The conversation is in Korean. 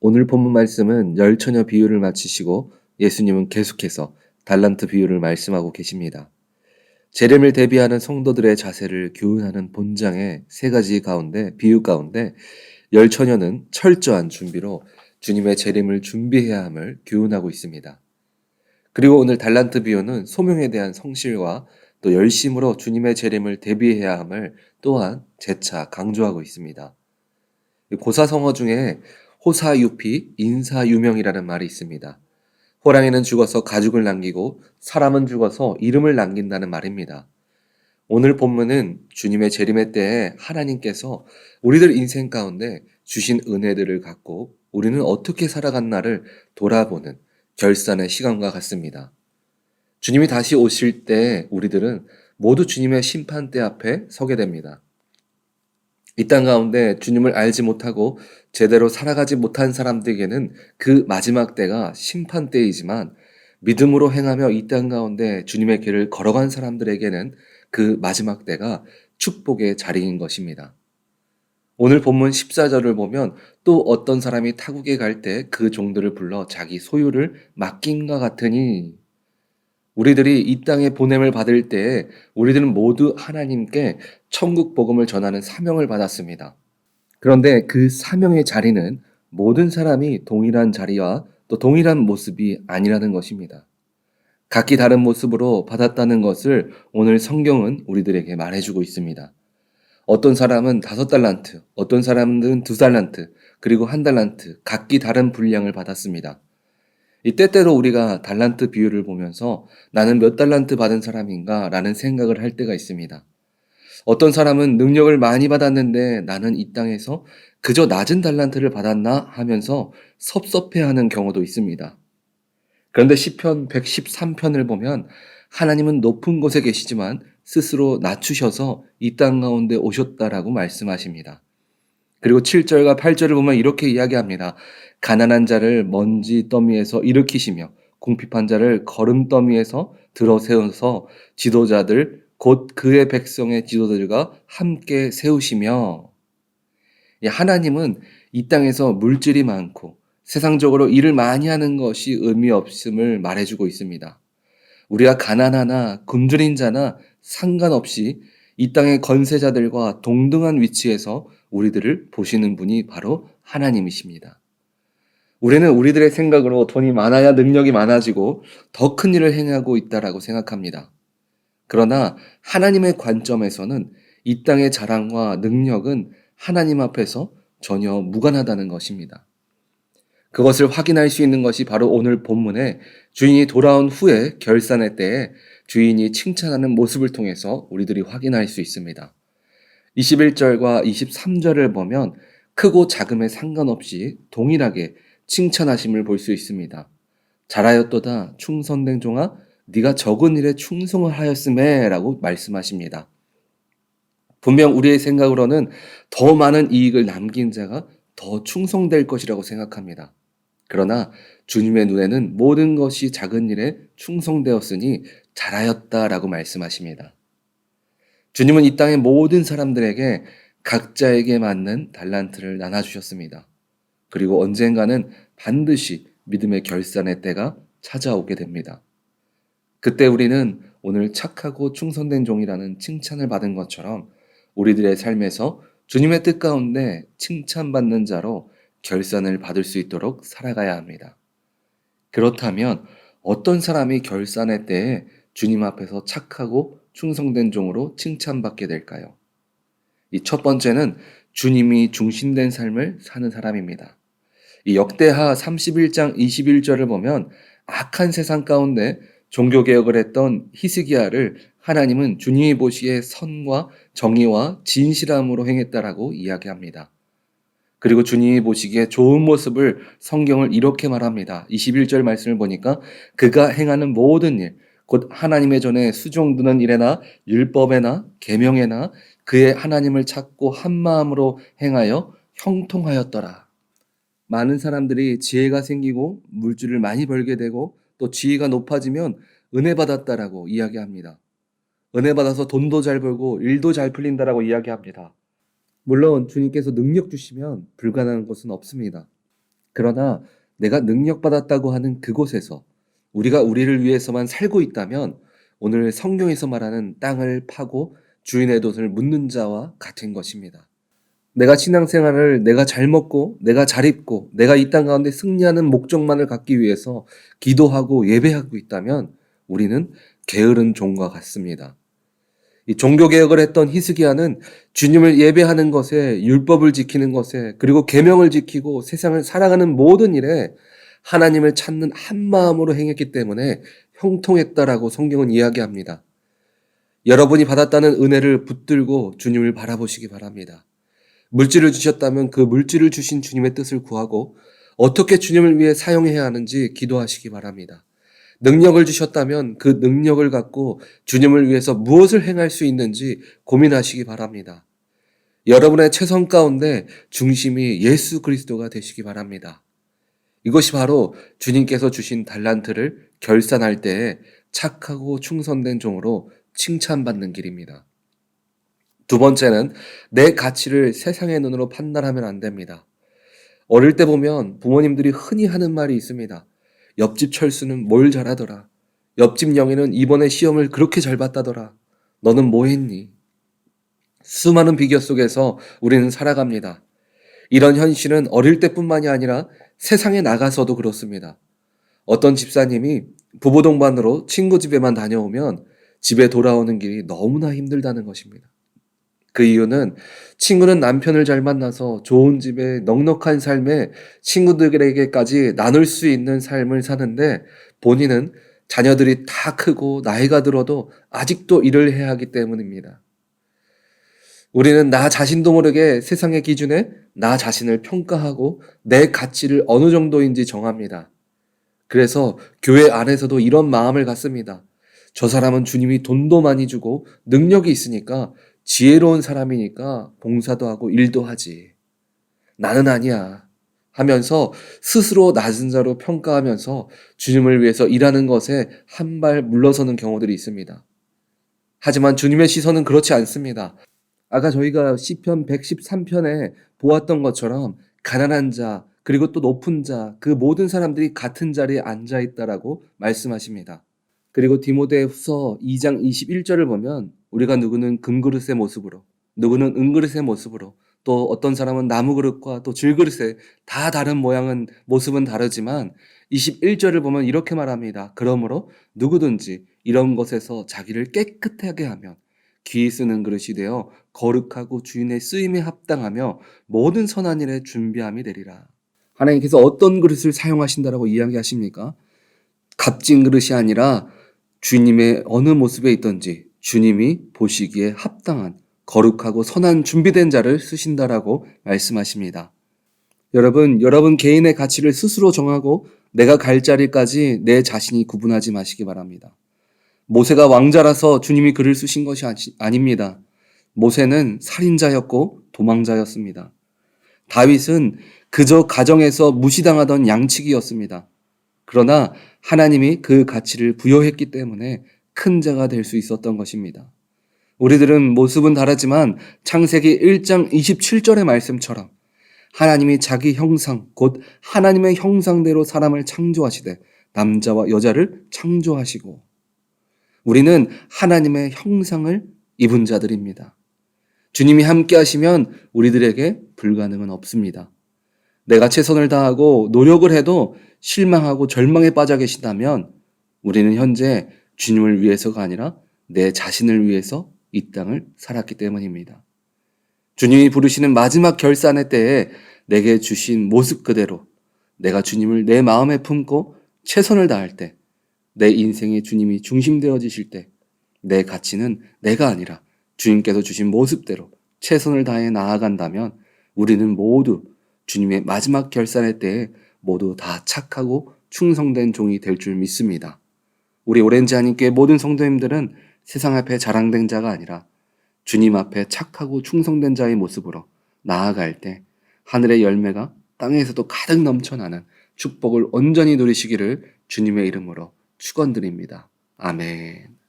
오늘 본문 말씀은 열처녀 비유를 마치시고 예수님은 계속해서 달란트 비유를 말씀하고 계십니다. 재림을 대비하는 성도들의 자세를 교훈하는 본장의 세 가지 가운데 비유 가운데 열처녀는 철저한 준비로 주님의 재림을 준비해야 함을 교훈하고 있습니다. 그리고 오늘 달란트 비유는 소명에 대한 성실과 또 열심으로 주님의 재림을 대비해야 함을 또한 재차 강조하고 있습니다. 고사성어 중에 호사유피, 인사유명이라는 말이 있습니다. 호랑이는 죽어서 가죽을 남기고 사람은 죽어서 이름을 남긴다는 말입니다. 오늘 본문은 주님의 재림의 때에 하나님께서 우리들 인생 가운데 주신 은혜들을 갖고 우리는 어떻게 살아갔나를 돌아보는 결산의 시간과 같습니다. 주님이 다시 오실 때 우리들은 모두 주님의 심판대 앞에 서게 됩니다. 이 땅 가운데 주님을 알지 못하고 제대로 살아가지 못한 사람들에게는 그 마지막 때가 심판 때이지만 믿음으로 행하며 이 땅 가운데 주님의 길을 걸어간 사람들에게는 그 마지막 때가 축복의 자리인 것입니다. 오늘 본문 14절을 보면 또 어떤 사람이 타국에 갈 때 그 종들을 불러 자기 소유를 맡긴과 같으니 우리들이 이 땅에 보냄을 받을 때 우리들은 모두 하나님께 천국 복음을 전하는 사명을 받았습니다. 그런데 그 사명의 자리는 모든 사람이 동일한 자리와 또 동일한 모습이 아니라는 것입니다. 각기 다른 모습으로 받았다는 것을 오늘 성경은 우리들에게 말해주고 있습니다. 어떤 사람은 다섯 달란트, 어떤 사람은 두 달란트, 그리고 한 달란트, 각기 다른 분량을 받았습니다. 이 때때로 우리가 달란트 비율을 보면서 나는 몇 달란트 받은 사람인가 라는 생각을 할 때가 있습니다. 어떤 사람은 능력을 많이 받았는데 나는 이 땅에서 그저 낮은 달란트를 받았나 하면서 섭섭해 하는 경우도 있습니다. 그런데 시편 113편을 보면 하나님은 높은 곳에 계시지만 스스로 낮추셔서 이 땅 가운데 오셨다라고 말씀하십니다. 그리고 7절과 8절을 보면 이렇게 이야기합니다. 가난한 자를 먼지 더미에서 일으키시며 궁핍한 자를 걸음 더미에서 들어 세워서 지도자들 곧 그의 백성의 지도들과 함께 세우시며 하나님은 이 땅에서 물질이 많고 세상적으로 일을 많이 하는 것이 의미 없음을 말해주고 있습니다. 우리가 가난하나 굶주린 자나 상관없이 이 땅의 건세자들과 동등한 위치에서 우리들을 보시는 분이 바로 하나님이십니다. 우리는 우리들의 생각으로 돈이 많아야 능력이 많아지고 더 큰 일을 행하고 있다라고 생각합니다. 그러나 하나님의 관점에서는 이 땅의 자랑과 능력은 하나님 앞에서 전혀 무관하다는 것입니다. 그것을 확인할 수 있는 것이 바로 오늘 본문에 주인이 돌아온 후에 결산의 때에 주인이 칭찬하는 모습을 통해서 우리들이 확인할 수 있습니다. 21절과 23절을 보면 크고 작음에 상관없이 동일하게 칭찬하심을 볼 수 있습니다. 잘하였도다 충성된 종아 네가 적은 일에 충성을 하였음에라고 말씀하십니다. 분명 우리의 생각으로는 더 많은 이익을 남긴 자가 더 충성될 것이라고 생각합니다. 그러나 주님의 눈에는 모든 것이 작은 일에 충성되었으니 잘하였다라고 말씀하십니다. 주님은 이 땅의 모든 사람들에게 각자에게 맞는 달란트를 나눠주셨습니다. 그리고 언젠가는 반드시 믿음의 결산의 때가 찾아오게 됩니다. 그때 우리는 오늘 착하고 충성된 종이라는 칭찬을 받은 것처럼 우리들의 삶에서 주님의 뜻 가운데 칭찬받는 자로 결산을 받을 수 있도록 살아가야 합니다. 그렇다면 어떤 사람이 결산의 때에 주님 앞에서 착하고 충성된 종으로 칭찬받게 될까요? 이 첫 번째는 주님이 중심된 삶을 사는 사람입니다. 이 역대하 31장 21절을 보면 악한 세상 가운데 종교 개혁을 했던 히스기야를 하나님은 주님이 보시기에 선과 정의와 진실함으로 행했다라고 이야기합니다. 그리고 주님이 보시기에 좋은 모습을 성경을 이렇게 말합니다. 21절 말씀을 보니까 그가 행하는 모든 일, 곧 하나님의 전에 수종드는 일에나 율법에나 계명에나 그의 하나님을 찾고 한 마음으로 행하여 형통하였더라. 많은 사람들이 지혜가 생기고 물질을 많이 벌게 되고 또 지위가 높아지면 은혜 받았다라고 이야기합니다. 은혜 받아서 돈도 잘 벌고 일도 잘 풀린다라고 이야기합니다. 물론 주님께서 능력 주시면 불가능한 것은 없습니다. 그러나 내가 능력 받았다고 하는 그곳에서 우리가 우리를 위해서만 살고 있다면 오늘 성경에서 말하는 땅을 파고 주인의 돈을 묻는 자와 같은 것입니다. 내가 신앙생활을 내가 잘 먹고 내가 잘 입고 내가 이 땅 가운데 승리하는 목적만을 갖기 위해서 기도하고 예배하고 있다면 우리는 게으른 종과 같습니다. 이 종교 개혁을 했던 히스기야는 주님을 예배하는 것에 율법을 지키는 것에 그리고 계명을 지키고 세상을 살아가는 모든 일에 하나님을 찾는 한 마음으로 행했기 때문에 형통했다라고 성경은 이야기합니다. 여러분이 받았다는 은혜를 붙들고 주님을 바라보시기 바랍니다. 물질을 주셨다면 그 물질을 주신 주님의 뜻을 구하고 어떻게 주님을 위해 사용해야 하는지 기도하시기 바랍니다. 능력을 주셨다면 그 능력을 갖고 주님을 위해서 무엇을 행할 수 있는지 고민하시기 바랍니다. 여러분의 최선 가운데 중심이 예수 그리스도가 되시기 바랍니다. 이것이 바로 주님께서 주신 달란트를 결산할 때에 착하고 충성된 종으로 칭찬받는 길입니다. 두 번째는 내 가치를 세상의 눈으로 판단하면 안 됩니다. 어릴 때 보면 부모님들이 흔히 하는 말이 있습니다. 옆집 철수는 뭘 잘하더라. 옆집 영희는 이번에 시험을 그렇게 잘 봤다더라. 너는 뭐 했니? 수많은 비교 속에서 우리는 살아갑니다. 이런 현실은 어릴 때뿐만이 아니라 세상에 나가서도 그렇습니다. 어떤 집사님이 부부 동반으로 친구 집에만 다녀오면 집에 돌아오는 길이 너무나 힘들다는 것입니다. 그 이유는 친구는 남편을 잘 만나서 좋은 집에 넉넉한 삶에 친구들에게까지 나눌 수 있는 삶을 사는데 본인은 자녀들이 다 크고 나이가 들어도 아직도 일을 해야 하기 때문입니다. 우리는 나 자신도 모르게 세상의 기준에 나 자신을 평가하고 내 가치를 어느 정도인지 정합니다. 그래서 교회 안에서도 이런 마음을 갖습니다. 저 사람은 주님이 돈도 많이 주고 능력이 있으니까 지혜로운 사람이니까 봉사도 하고 일도 하지. 나는 아니야. 하면서 스스로 낮은 자로 평가하면서 주님을 위해서 일하는 것에 한 발 물러서는 경우들이 있습니다. 하지만 주님의 시선은 그렇지 않습니다. 아까 저희가 시편 113편에 보았던 것처럼 가난한 자, 그리고 또 높은 자, 그 모든 사람들이 같은 자리에 앉아 있다라고 말씀하십니다. 그리고 디모데 후서 2장 21절을 보면 우리가 누구는 금그릇의 모습으로, 누구는 은그릇의 모습으로, 또 어떤 사람은 나무 그릇과 또 질그릇에 다 다른 모양은 모습은 다르지만 21절을 보면 이렇게 말합니다. 그러므로 누구든지 이런 것에서 자기를 깨끗하게 하면 귀 쓰는 그릇이 되어 거룩하고 주인의 쓰임에 합당하며 모든 선한 일에 준비함이 되리라. 하나님께서 어떤 그릇을 사용하신다라고 이야기하십니까? 값진 그릇이 아니라 주님의 어느 모습에 있던지 주님이 보시기에 합당한 거룩하고 선한 준비된 자를 쓰신다라고 말씀하십니다. 여러분, 여러분 개인의 가치를 스스로 정하고 내가 갈 자리까지 내 자신이 구분하지 마시기 바랍니다. 모세가 왕자라서 주님이 그를 쓰신 것이 아닙니다. 모세는 살인자였고 도망자였습니다. 다윗은 그저 가정에서 무시당하던 양치기였습니다. 그러나 하나님이 그 가치를 부여했기 때문에 큰 자가 될 수 있었던 것입니다. 우리들은 모습은 다르지만 창세기 1장 27절의 말씀처럼 하나님이 자기 형상, 곧 하나님의 형상대로 사람을 창조하시되 남자와 여자를 창조하시고 우리는 하나님의 형상을 입은 자들입니다. 주님이 함께 하시면 우리들에게 불가능은 없습니다. 내가 최선을 다하고 노력을 해도 실망하고 절망에 빠져 계신다면 우리는 현재 주님을 위해서가 아니라 내 자신을 위해서 이 땅을 살았기 때문입니다. 주님이 부르시는 마지막 결산의 때에 내게 주신 모습 그대로 내가 주님을 내 마음에 품고 최선을 다할 때 내 인생의 주님이 중심되어지실 때 내 가치는 내가 아니라 주님께서 주신 모습대로 최선을 다해 나아간다면 우리는 모두 주님의 마지막 결산의 때에 모두 다 착하고 충성된 종이 될 줄 믿습니다. 우리 오렌지 하님께 모든 성도님들은 세상 앞에 자랑된 자가 아니라 주님 앞에 착하고 충성된 자의 모습으로 나아갈 때 하늘의 열매가 땅에서도 가득 넘쳐나는 축복을 온전히 누리시기를 주님의 이름으로 축원드립니다. 아멘.